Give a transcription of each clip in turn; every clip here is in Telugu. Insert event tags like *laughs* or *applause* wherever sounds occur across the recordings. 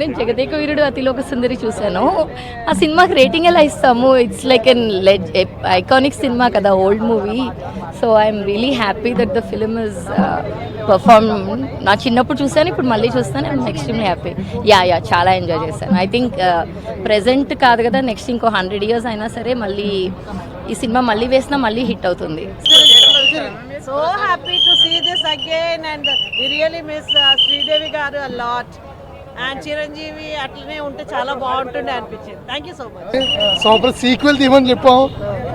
నేను జగదేక వీరుడు అతిలోక సుందరి చూశాను. ఆ సినిమాకి రేటింగ్ ఎలా ఇస్తాము? ఇట్స్ లైక్ ఎన్ లెజ్ ఐకానిక్ సినిమా కదా old movie so I'm really happy that the film is perform నా చిన్నప్పుడు చూశాను ఇప్పుడు మళ్ళీ చూస్తాను I'm extremely happy yeah yeah చాలా ఎంజాయ్ చేశాను. ఐ థింక్ ప్రజెంట్ కాదు కదా నెక్స్ట్ ఇంకో హండ్రెడ్ ఇయర్స్ అయినా సరే మళ్ళీ ఈ సినిమా మళ్ళీ వేసినా మళ్ళీ హిట్ అవుతుంది. So happy to see this again and really miss Sridevi గారు అ లాట్. అండ్ చిరంజీవి అట్లనే ఉంటే చాలా బాగుంటుండే అనిపించింది. Thank you so much super sequel తీయమని చెప్పాం.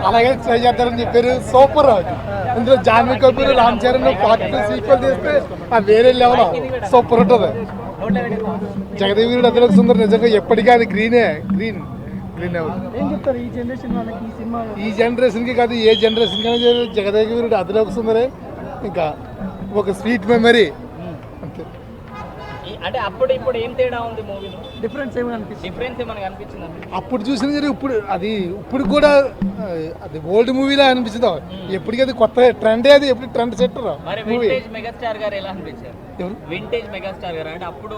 అలాగే ట్రై చేద్దారని చెప్పారు. సూపర్ అది. ఇందులో జాన్వీ కపూర్ రామ్ చరణ్ పార్ట్ సీక్వెల్ తీస్తే ఆ వేరే లెవెల్. సూపర్ ఉంటుంది. జగదేవీరుడు అదిలోకి సుందర్ నిజంగా ఎప్పటికీ అది గ్రీనే గ్రీన్ గ్రీన్ ఈ జనరేషన్ జనరేషన్కి కాదు ఏ జనరేషన్ కానీ జగదేవీరుడు అదిలోకి సుందరే. ఇంకా ఒక స్వీట్ మెమరీ అంటే అప్పుడు ఇప్పుడు ఏం తేడా ఉంది మూవీలో? డిఫరెన్స్ ఏమైనా అనిపిస్తుంది? డిఫరెన్స్ ఏమైనా కనిపించిందా అప్పుడు చూసిన కానీ ఇప్పుడు అది ఇప్పుడు కూడా అది ఓల్డ్ మూవీలా అనిపించదు ఎప్పటికీ అది కొత్త ట్రెండే అది ఎప్పుడు ట్రెండ్ సెట్టర్ మరి వింటేజ్ మెగాస్టార్ గారు ఎలా అనిపించారు? ఎవరు? వింటేజ్ మెగాస్టార్ గారు అంటే అప్పుడు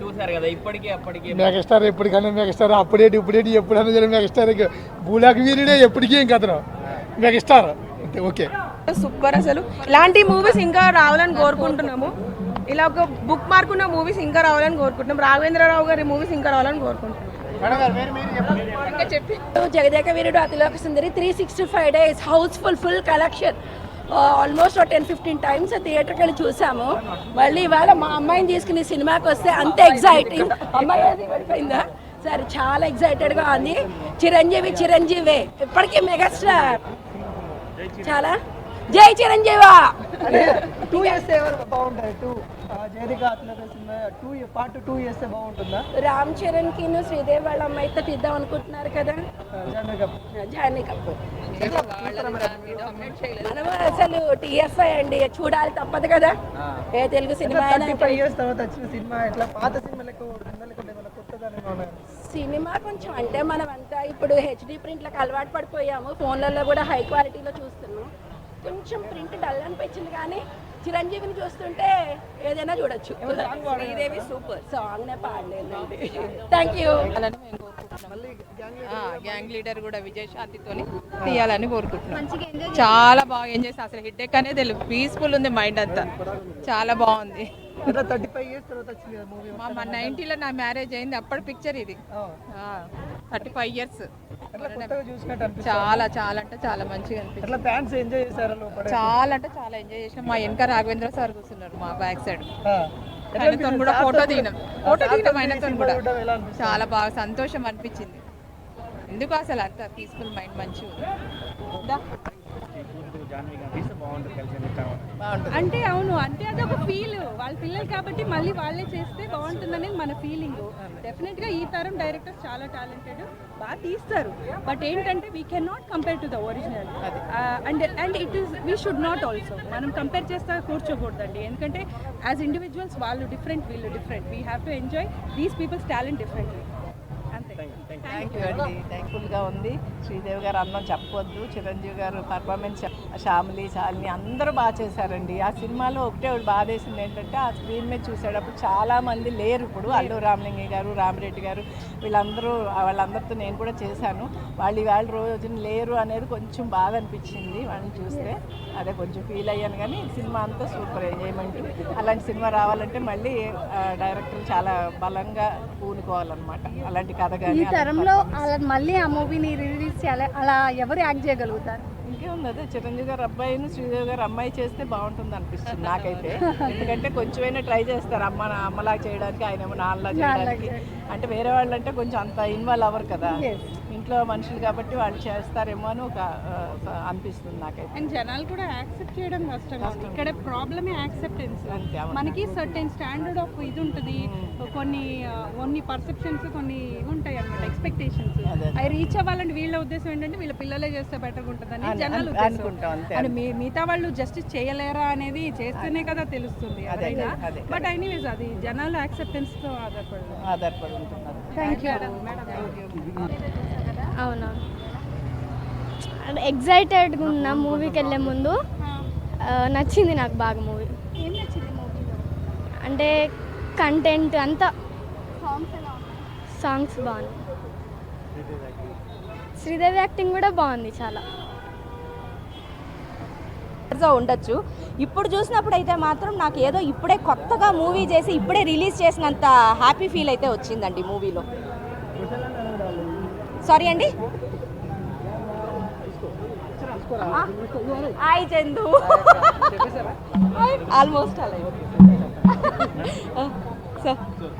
చూసారు కదా ఇప్పటికీ అప్పటికి. మెగాస్టార్ ఎప్పటికైనా మెగాస్టార్ అప్పుడేటి ఇప్పుడేటి ఎప్పుడైనా సరే మెగాస్టార్ భూలాక్ వీరుడే ఎప్పటికీ ఇంకా అతను మెగాస్టార్ ఓకే. సూపర్ అసలు. ఇలాంటి మూవీస్ ఇంకా రావాలని కోరుకుంటున్నాము. ఇలా ఒక బుక్ మార్క్ ఉన్న మూవీస్ ఇంకా రావాలని కోరుకుంటున్నాం. రాఘవేంద్రరావు గారి మూవీస్ ఇంకా రావాలని కోరుకుంటున్నాం. ఇంకా చెప్పి. Jagadeka Veerudu Athiloka Sundari three sixty five days housefull full collection almost ten fifteen times థియేటర్కి వెళ్ళి చూసాము. మళ్ళీ ఇవాళ మా అమ్మాయిని తీసుకుని సినిమాకి వస్తే అంత ఎగ్జైటింగ్ అమ్మాయి అది పడిపోయిందా? సరే చాలా ఎగ్జైటెడ్గా ఉంది. చిరంజీవి చిరంజీవి ఇప్పటికీ మెగాస్టార్ చాలా? జై చిరంజీవా! టూ ఇయర్స్ బాగుంటుంది టూ టూ పార్ట్ టూ చేస్తే బాగుంటుందా? రామ్ చరణ్కి శ్రీదేవి వాళ్ళ అమ్మాయితో తీద్దాం అనుకుంటున్నారు కదా? జాన్వీ కపూర్. మనం అసలు టీఎఫ్ఐ అండి చూడాలి తప్పదు కదా? ఏ తెలుగు సినిమా సినిమా ఇట్లా పాత సినిమా సినిమా కొంచెం అంటే మనం అంతా ఇప్పుడు హెచ్డి ప్రింట్లకు అలవాటు పడిపోయాము. ఫోన్లలో కూడా హై క్వాలిటీలో చూస్తున్నాం కొంచెం ప్రింట్ డల్ అనిపించింది కానీ చిరంజీవిని చూస్తుంటే ఏదైనా చూడొచ్చు. శ్రీదేవి సూపర్ సాంగ్ నే పాడలేదండి. థ్యాంక్ యూ గ్యాంగ్ లీడర్ కూడా విజయశాంతితోని తీయాలని కోరుకుంటున్నాం. చాలా బాగా ఎంజాయ్ చేసి అసలు హిడ్డెక్ అనేది తెలియదు పీస్ఫుల్ ఉంది మైండ్ అంతా. చాలా బాగుంది. థర్టీ ఫైవ్ ఇయర్స్ తర్వాత వచ్చింది కదా మూవీ మా నైన్టీలో నా మ్యారేజ్ అయింది. అప్పటి పిక్చర్ ఇది. థర్టీ ఫైవ్ ఇయర్స్ చాలా చాలా అంటే చాలా మంచిగా అనిపించింది. అట్లా ఫ్యాన్స్ ఎంజాయ్ చేశారు లోపల? చాలా అంటే చాలా ఎంజాయ్ చేసినాం. మా వెనక రాఘవేంద్ర సార్ కూర్చున్నారు మా బ్యాక్ సైడ్. ఆయనతో కూడా ఫోటో దిగినాం. ఫోటో దిగినాం ఆయనతో కూడా. చాలా బాగా సంతోషం అనిపించింది. ఎందుకు అసలు అంత పీస్ఫుల్ మైండ్ మంచిగా అంటే అవును అంటే అదొక ఫీల్ వాళ్ళ పిల్లలు కాబట్టి మళ్ళీ వాళ్ళే చేస్తే బాగుంటుందనేది మన ఫీలింగ్ డెఫినెట్గా ఈ తరం డైరెక్టర్స్ చాలా టాలెంటెడ్ బాగా తీస్తారు. బట్ ఏంటంటే we can not compare to the original and and it is we should not also మనం కంపేర్ చేస్తా కూర్చోకూడదండి. ఎందుకంటే యాజ్ ఇండివిజువల్స్ వాళ్ళు డిఫరెంట్ వీళ్ళు different we have to enjoy these peoples talent differently thank you అండి థ్యాంక్ఫుల్గా ఉంది. శ్రీదేవి గారు అన్నం చెప్పొద్దు. చిరంజీవి గారు పర్ఫార్మెన్స్ శ్యామిలి శాలిని అందరూ బాగా చేశారండి. ఆ సినిమాలో ఒకటే బాగా బాధేసింది ఏంటంటే ఆ స్క్రీన్ మీద చూసేటప్పుడు చాలా మంది లేరు ఇప్పుడు. అల్లు రామలింగి గారు రామిరెడ్డి గారు వీళ్ళందరూ వాళ్ళందరితో నేను కూడా చేశాను. వాళ్ళు ఇవాళ రోజున లేరు అనేది కొంచెం బాధ అనిపించింది. వాళ్ళని చూస్తే అదే కొంచెం ఫీల్ అయ్యాను కానీ సినిమా అంతా సూపర్ ఎంజాయ్మెంట్. అలాంటి సినిమా రావాలంటే మళ్ళీ డైరెక్టర్ చాలా బలంగా పూనుకోవాలన్నమాట. అలాంటి కథ ఈ తరంలో అలా మళ్ళీ ఆ మూవీని రిలీజ్ చేయాలి అలా ఎవరు యాక్ట్ చేయగలుగుతారు? ఇంకేముంది అదే చిరంజీవి గారు అబ్బాయిని శ్రీదేవి గారు అమ్మాయి చేస్తే బాగుంటుంది అనిపిస్తుంది నాకైతే. *laughs* *laughs* ఎందుకంటే కొంచెమైనా ట్రై చేస్తారు అమ్మ నా అమ్మలా చేయడానికి ఆయన ఏమో నాన్నలా చేయడానికి. అంటే వేరే వాళ్ళు అంటే కొంచెం అంత ఇన్వాల్వ్ అవ్వరు కదా. ఇంట్లో మనుషులు కాబట్టి వాళ్ళు చేస్తారేమో అని ఒక అనిపిస్తుంది నాకైతే. అండ్ జనాలు కూడా యాక్సెప్ట్ చేయడం కష్టంగా ఉంది ఇక్కడ ప్రాబ్లమే యాక్సెప్టెన్స్. మనకి సర్టెన్ స్టాండర్డ్ ఆఫ్ ఇది ఉంటుంది కొన్ని కొన్ని పర్సెప్షన్స్ కొన్ని ఉంటాయి అనమాట ఎక్స్పెక్టేషన్స్. అవి రీచ్ అవ్వాలంటే వీళ్ళ ఉద్దేశం ఏంటంటే వీళ్ళ పిల్లలే చేస్తే బెటర్ ఉంటుందని జనాలు అనుకుంటాం మిగతా వాళ్ళు జస్టిస్ చేయలేరా అనేది చేస్తేనే కదా తెలుస్తుంది అదే, ఎవరైనా. అదే. బట్ ఎనీవేస్ అది జనాల యాక్సెప్టెన్స్తో ఆధారపడి ఆధారపడి ఉంటున్నారు. థ్యాంక్ యూ అవునా అంటే ఎగ్జైటెడ్గా ఉన్న మూవీకి వెళ్ళే ముందు నచ్చింది నాకు బాగా మూవీ ఏం నచ్చింది మూవీలో అంటే కంటెంట్ అంతా సాంగ్స్ బాగున్నాయి. శ్రీదేవి యాక్టింగ్ కూడా బాగుంది చాలా. ఉండొచ్చు. ఇప్పుడు చూసినప్పుడు అయితే మాత్రం నాకు ఏదో ఇప్పుడే కొత్తగా మూవీ చేసి ఇప్పుడే రిలీజ్ చేసినంత హ్యాపీ ఫీల్ అయితే వచ్చిందండి మూవీలో సారీ అండి. హాయ్ చందు. ఆల్మోస్ట్ అలా సార్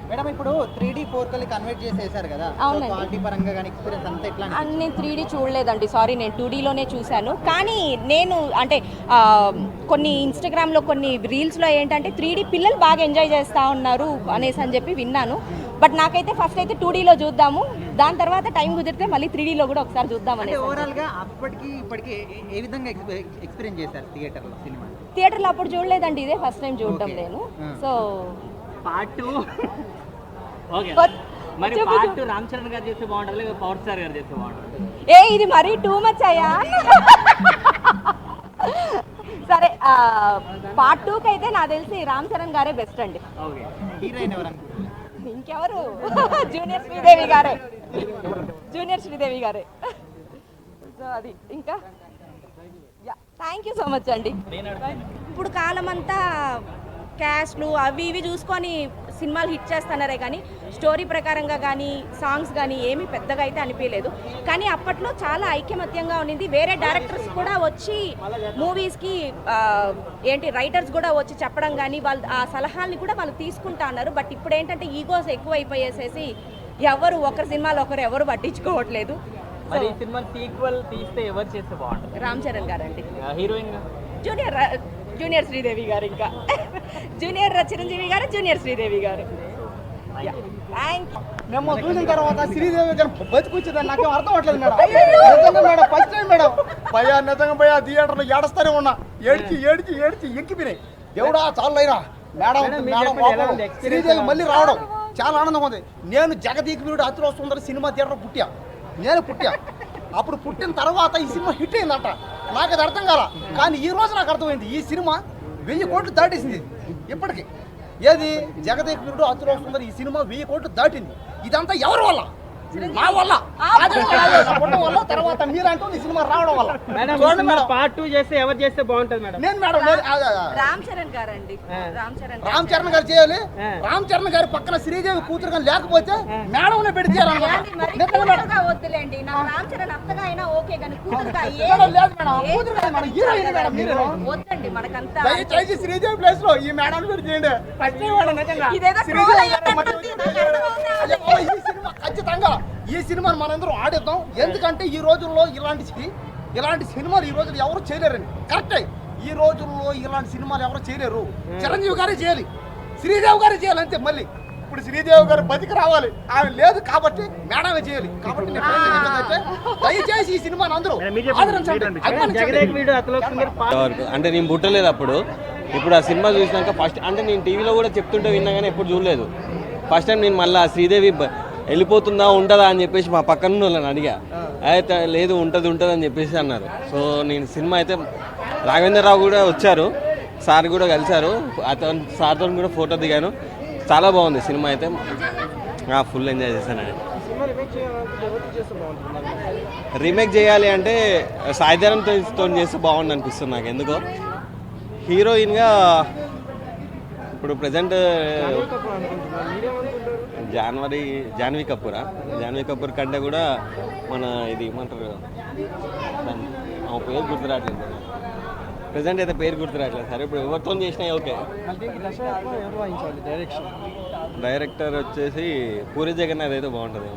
మేడం ఇప్పుడు త్రీ డి ఫోర్ కన్వర్ట్ చేసేసారు కదా. అవునండి. క్వాలిటీ పరంగా కానీ ఎక్స్పీరియన్స్ అంతా ఎట్లా అన్ని నేను త్రీ డీ చూడలేదండి. సారీ నేను టూ డీలోనే చూశాను. కానీ నేను అంటే కొన్ని ఇన్స్టాగ్రామ్లో కొన్ని రీల్స్లో ఏంటంటే త్రీ డీ పిల్లలు బాగా ఎంజాయ్ చేస్తూ ఉన్నారు అనేసి అని చెప్పి విన్నాను. బట్ నాకైతే ఫస్ట్ అయితే టూ డీలో చూద్దాము. దాని తర్వాత టైం కుదిరితే మళ్ళీ త్రీ డీలో కూడా ఒకసారి చూద్దాం అంటే అనేసి. ఓవరాల్గా అప్పటికి ఇప్పటికి ఏ- విధంగా ఎక్స్పీరియన్స్ చేశారు థియేటర్లో సినిమా థియేటర్లో అప్పుడు చూడలేదండి ఇదే ఫస్ట్ టైం చూడడం Okay. నేను. So part two okay. మరి పార్ట్. టూ రామ్ చరణ్ గారు చేస్తే బాగుంటుంది లేదా పవర్ స్టార్ గారు చేస్తే బాగుంటుంది? ఏ ఇది మరీ టూ మచ్ అయ్యా? సరే పార్ట్ టూకి అయితే నాకు తెలిసి రామ్ చరణ్ గారే బెస్ట్ అండి. ఓకే. హీరోయిన్ ఎవరు అనుకుంటున్నారు? ఇంకెవరు? *laughs* జూనియర్ శ్రీదేవి గారే. జూనియర్ శ్రీదేవి గారే. సో అది ఇంకా? థ్యాంక్ యూ సో మచ్ అండి. ఇప్పుడు కాలం అంతా క్యాస్ట్లు అవి ఇవి చూసుకొని సినిమాలు హిట్ చేస్తున్నారే కానీ స్టోరీ ప్రకారంగా కానీ సాంగ్స్ కానీ ఏమీ పెద్దగా అయితే అనిపించలేదు కానీ అప్పట్లో చాలా ఐకమత్యంగా ఉండింది. వేరే డైరెక్టర్స్ కూడా వచ్చి మూవీస్కి ఏంటి రైటర్స్ కూడా వచ్చి చెప్పడం కానీ వాళ్ళు ఆ సలహాలని కూడా వాళ్ళు తీసుకుంటా అన్నారు. బట్ ఇప్పుడు ఏంటంటే ఈగోస్ ఎక్కువైపోయేసేసి ఎవరు ఒకరి సినిమాలో ఒకరు ఎవరు పట్టించుకోవట్లేదు. మరి ఈ సినిమా సీక్వెల్ తీస్తే ఎవరు చేస్తే బాగుంటుంది? రామ్ చరణ్ గారండి. హీరోయిన్ జూనియర్ జూనియర్ శ్రీదేవి గారు ఇంకా. జూనియర్ చిరంజీవి గారు జూనియర్ శ్రీదేవి గారు. మేము చూసిన తర్వాత శ్రీదేవి గారు బతికొచ్చిందని నాకేం అర్థం అవట్లేదు madam. Madam first time madam. భయా నిజంగా భయా థియేటర్లో ఏడుస్తూనే ఉన్నా. ఏడ్చి ఏడ్చి ఏడ్చి ఎంకిపోయినాయి దేవుడా చాలైనా మేడం మేడం శ్రీదేవి మళ్ళీ రావడం చాలా ఆనందంగా ఉంది. నేను జగదీక్ వీరుడు అతిలో సుందరి సినిమా థియేటర్ పుట్టా. నేను పుట్టా. అప్పుడు పుట్టిన తర్వాత ఈ సినిమా హిట్ అయిందంట. నాకు అది అర్థం కాల. కానీ ఈ రోజు నాకు అర్థమైంది. ఈ సినిమా వెయ్యి కోట్లు దాటేసింది. ఇప్పటికి. ఏది? జగదేక్ వీరుడు అతిలో సుందరి ఈ సినిమా వెయ్యి కోట్లు దాటింది. ఇదంతా ఎవరి వల్ల? నా వల్ల. నా తర్వాత మీరంటూ ఈ సినిమా రావడం వల్ల. చూడండి మేడం. పార్ట్ టూ చేస్తే ఎవరు చేస్తే బాగుంటుంది మేడం? నేను మేడం. రామ్ చరణ్ గారండి. రామ్ చరణ్ రామ్ చరణ్ గారు చేయాలి. రామ్ చరణ్ గారి పక్కన శ్రీదేవి కూతురు కానీ లేకపోతే మేడం. పెట్టి వద్దులేండి. నాకు రామ్ చరణ్ అత్తగా అయినా ఓకే కానీ కూతురుగా లేదు మేడం. కూతురు కాదు మేడం. హీరోయిన్ మేడం మీరు వద్దండి మనకంతా దయచేసి శ్రీదేవి ప్లేస్లో ఈ మేడం పెట్టి చేయండి. ఫస్ట్ మేడం నిజంగా. ఇదేదో శ్రీదేవి ఖచ్చితంగా ఈ సినిమాని మనందరం ఆడిద్దాం. ఎందుకంటే ఈ రోజుల్లో ఇలాంటి ఇలాంటి సినిమాలు ఈ రోజుల్లో ఎవరు చేయలేరండి. కరెక్టే. ఈ రోజుల్లో ఇలాంటి సినిమాలు ఎవరు చేయలేరు. చిరంజీవి గారే చేయాలి. శ్రీదేవి గారే చేయాలి అంతే మళ్ళీ. ఇప్పుడు శ్రీదేవి గారు బతికి రావాలి. ఆమె లేదు కాబట్టి మేడమే చేయాలి. కాబట్టి దయచేసి ఈ సినిమాని అందరూ అంటే నేను పుట్టలేదు అప్పుడు. ఇప్పుడు ఆ సినిమా చూసినాక ఫస్ట్ అంటే నేను టీవీలో కూడా చెప్తుంటే విన్నా కానీ ఎప్పుడు చూడలేదు. ఫస్ట్ టైం నేను మళ్ళీ శ్రీదేవి వెళ్ళిపోతుందా ఉంటుందా అని చెప్పేసి మా పక్కన వాళ్ళని అడిగా. అయితే లేదు ఉంటుంది ఉంటుంది అని చెప్పేసి అన్నారు. సో నేను సినిమా అయితే రాఘవేంద్రరావు కూడా వచ్చారు. సార్ కూడా కలిశారు. అతను సార్తో కూడా ఫోటో దిగాను. చాలా బాగుంది సినిమా అయితే. ఫుల్ ఎంజాయ్ చేశానండి రీమేక్ చేయాలి అంటే సాయిధరంతో చేస్తే బాగుంది అనిపిస్తుంది నాకు ఎందుకో. హీరోయిన్గా ఇప్పుడు ప్రజెంట్ జనవరి జాన్వీ కపూరా. జాన్వీ కపూర్ కంటే కూడా మన ఇది ఏమంటారు? ఆమె పేరు గుర్తురావట్లేదు ప్రజెంట్ అయితే పేరు గుర్తురావట్లేదు సరే. ఇప్పుడు ఎవరితో చేసినా ఓకే. డైరెక్టర్ వచ్చేసి పూరి జగన్నాథ్ అయితే బాగుంటుంది.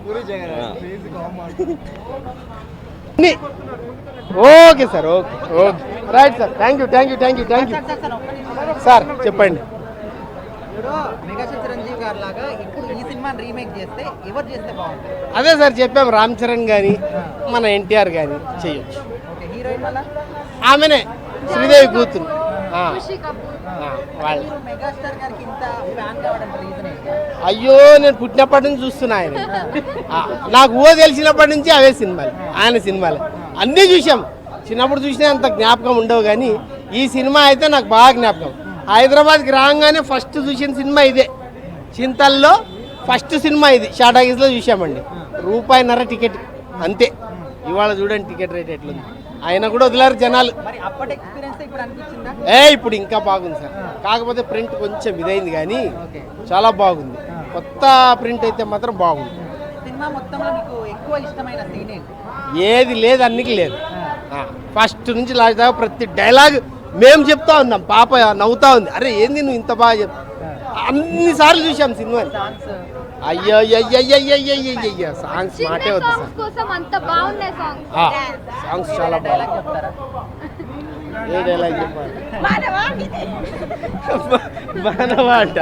Okay sir okay okay. Right sir thank you thank you thank you thank you sir చెప్పండి. అదే సార్ చెప్పాం రామ్ చరణ్ కానీ మన ఎన్టీఆర్ కానీ చేయొచ్చు. ఓకే హీరోయిన్ వల్ల ఆమెనే శ్రీదేవి కూతురు. ఆ, ఆ, వాళ్ళు. మీరు మెగాస్టార్ గారికి ఇంత ఫ్యాన్ కావడానికి రీజన్ ఏంటి? అయ్యో నేను పుట్టినప్పటి నుంచి చూస్తున్నా ఆయన. ఆ, నాకు ఊహ తెలిసినప్పటి నుంచి అవే సినిమాలు ఆయన సినిమాలు. అన్నీ చూసాం చిన్నప్పుడు చూసినా అంత జ్ఞాపకం ఉండవు కానీ ఈ సినిమా అయితే నాకు బాగా జ్ఞాపకం. హైదరాబాద్కి రాగానే ఫస్ట్ చూసిన సినిమా ఇదే. చింతల్లో ఫస్ట్ సినిమా ఇది. షాటాగీస్లో చూసామండి రూపాయిన్నర టికెట్. అంతే. ఇవాళ చూడండి టికెట్ రేట్ ఎట్లుంది. ఆయన కూడా వదిలారు జనాలు. ఏ ఇప్పుడు ఇంకా బాగుంది సార్. కాకపోతే ప్రింట్ కొంచెం ఇదైంది కానీ చాలా బాగుంది. కొత్త ప్రింట్ అయితే మాత్రం బాగుంది. ఏది లేదు అన్నికి లేదు. ఫస్ట్ నుంచి లాస్ట్ దాకా ప్రతి డైలాగ్ మేము చెప్తా ఉన్నాం పాప నవ్వుతా ఉంది. అరే ఏంది నువ్వు ఇంత బాగా చెప్? అన్నిసార్లు చూసాం సినిమా. అయ్యో అయ్యో సాంగ్స్ మాటే వద్దు సార్ సాంగ్స్ చాలా బాగా చెప్తారా ఏ డైలాగ్ చెప్పాలి మానవ అంట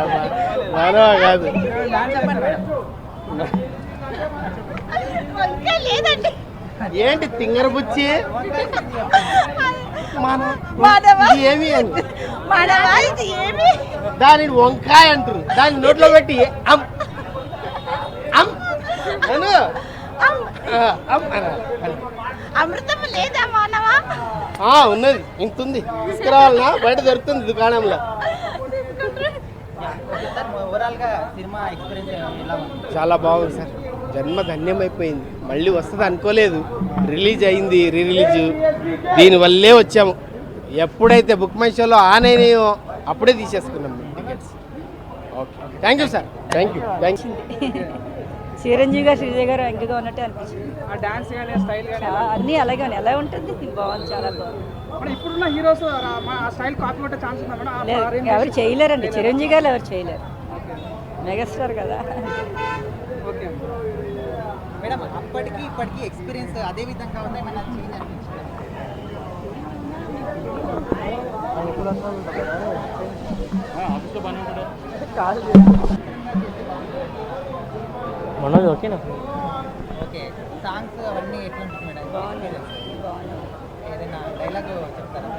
మానవ కాదు ఏంటి తింగర బుచ్చి ఏమి అని? దాని వంకాయ అంటారు. దాన్ని నోట్లో పెట్టి అమ్ అమ్ అను. ఆ, అమ్ అనాలి. అమృతం లేదా మానవా? ఆ, ఉన్నది. ఇంత ఉంది తీసుకురావాలనా? బయట దొరుకుతుంది దుకాణంలో. ఓవరాల్గా సినిమా ఎక్స్పీరియన్స్ ఎలా ఉంది? చాలా బాగుంది సార్. జన్మ ధన్యమైపోయింది. మళ్ళీ వస్తుంది అనుకోలేదు. రిలీజ్ అయింది రీ రిలీజ్. దీనివల్లే వచ్చాము. ఎప్పుడైతే బుక్ మై షోలో ఆన్ అయినాయో అప్పుడే తీసేసుకున్నాం tickets. Okay. Thank you sir thank you thank you Chiranjeevi గారు శ్రీజయ్ గారు ఎంకగా ఉన్నట్టే అనిపించింది. ఆ డాన్స్ కానీ స్టైల్ కానీ. అన్నీ అలాగే ఉన్నాయి. ఎలా ఉంటుంది. బాగుంది చాలా బాగుంది. మరి ఇప్పుడున్న హీరోస్ ఆ స్టైల్ కాపీ కొట్టే ఛాన్స్ ఉందా ఎవరు చేయలేరండి. చిరంజీవి గారు ఎవరు చేయలేరు. మెగాస్టార్ కదా. ఓకే. మేడం అప్పటికి ఇప్పటికి ఎక్స్పీరియన్స్ అదే విధంగా ఉందా? ఏమైనా చేంజ్ అనిపించింది? మనోజ్ ఓకేనా? ఓకే సాంగ్స్ అవన్నీ ఎట్లా ఉంటుంది మేడం? ఏదైనా డైలాగ్ చెప్తారా?